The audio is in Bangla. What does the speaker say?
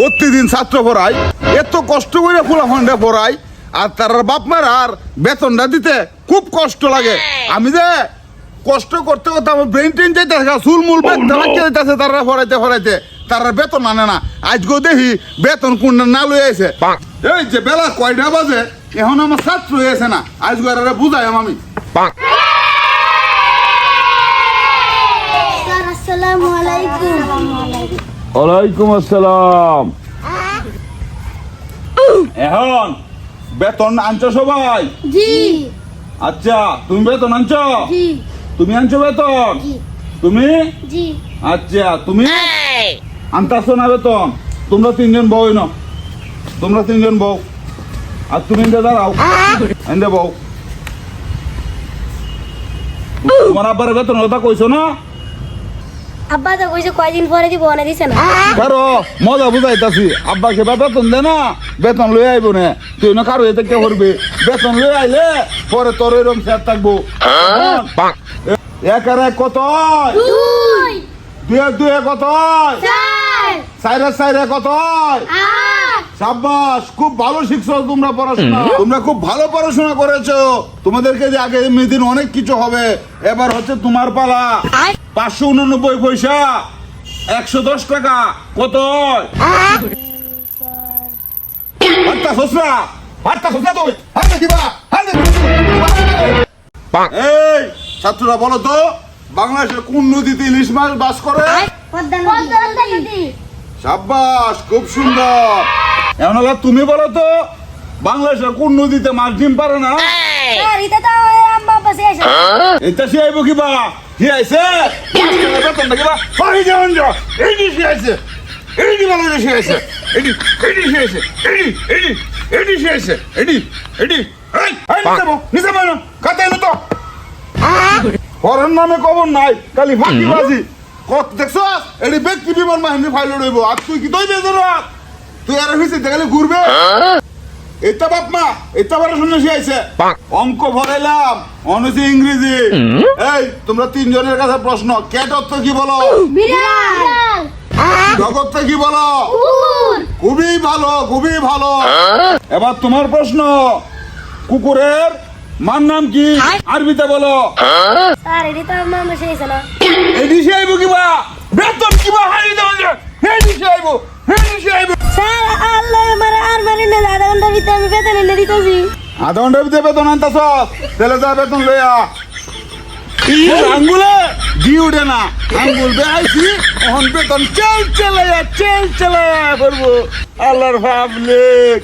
প্রতিদিন ছাত্র পড়াই এত কষ্ট করে ফুলা ফান্ডে পড়াই আর তার বাপ মার আর বেতনটা দিতে খুব কষ্ট লাগে। আমি যে কষ্ট করতে করতে আমার ব্রেন টেন যাইতেছে চুল মূল বেতন যাইতেছে তারা পড়াইতে পড়াইতে। তারা বেতন আনে না। আজকেও দেখি বেতন কোনটা না লই আইছে। এই যে বেলা কয়টা বাজে এখন আমার ছাত্র হয়েছে না। আজকে আর বুঝাই আমি। আসসালামু আলাইকুম। ওয়ালাইকুম আসসালাম। এখন বেতন আনছো সবাই? জি। আচ্ছা তুমি বেতন আনছো? জি। তুমি আনছো বেতন? জি। তুমি? জি। আচ্ছা তুমি? আনতাছো না বেতন? তোমরা তিনজন বউ না তোমরা তিনজন বউ। আর তুমি এনতে দাঁড়াও। এনতে বউ। তোমার আব্বার বেতন কথা কইছো না? আব্বা তো কইছে কয়দিন পরে দিব অনে দিছে না। কারও মজা বুঝাইতাছি। আব্বাকে বা বেতন দে না বেতন লই আইব না। তুই না কারও এতে কে করবি। বেতন লই আইলে পরে তোর এরকম স্যার থাকব। এক আর এক কত দুই। দুই এক দুই এক কত? চার। সাইরে সাইরে কত? সাব্বাস খুব ভালো শিখছো তোমরা পড়াশোনা। তোমরা খুব ভালো পড়াশোনা করেছ। তোমাদেরকে যে আগে দিন অনেক কিছু হবে এবার হচ্ছে তোমার পালা। পাঁচশো উননব্বই পয়সা একশো দশ টাকা কত। এই ছাত্ররা বলো তো বাংলাদেশের কোন নদীতে ইলিশ মাছ বাস করে? সাব্বাস খুব সুন্দর। এখন হলো তুমি বলো তো বাংলাদেশের কোন নদীতে মাছ ডিম পারে না? পাশে আছে এটা সে আইব কিবা কি আইছে বেতন না কিবা পানি যেমন যা এই দি সে আইছে এই দি ভালো সে আইছে এডি এডি সে আইছে এডি এডি এডি সে আইছে এডি এডি এই এই নিতে বো নিতে কাতে এলো তো পরের নামে কবর নাই খালি ফাঁকি বাজি কত দেখছ এডি ব্যক্তি বিমান বাহিনী ফাইল রইব আর তুই কি দই বেজর তুই আর হইছে দেখালে ঘুরবে এটা বাপ মা এটা বড় শিখাইছে অঙ্ক ভরাইলাম অনসি ইংরেজি। এই তোমরা তিনজনের কাছে প্রশ্ন ক্যাট অর্থ কি বলো? বিড়াল। কি বলো? খুবই ভালো খুবই ভালো। এবার তোমার প্রশ্ন কুকুরের মার নাম কি? আরবিতে বলো। স্যার এটা তো আম্মা পাশে না। এডি সে আইব কিবা বেতন ভিতরে আমি বেতন এনে দিতেছি। আধা ঘণ্টার ভিতরে বেতন আনতাছ? তেলে যা বেতন লইয়া আঙ্গুলে? ঘি উঠে না। আঙ্গুল বেআইছি এখন বেতন চেল চেলাইয়া চেল চেলাইয়া করব আল্লাহর পাবলিক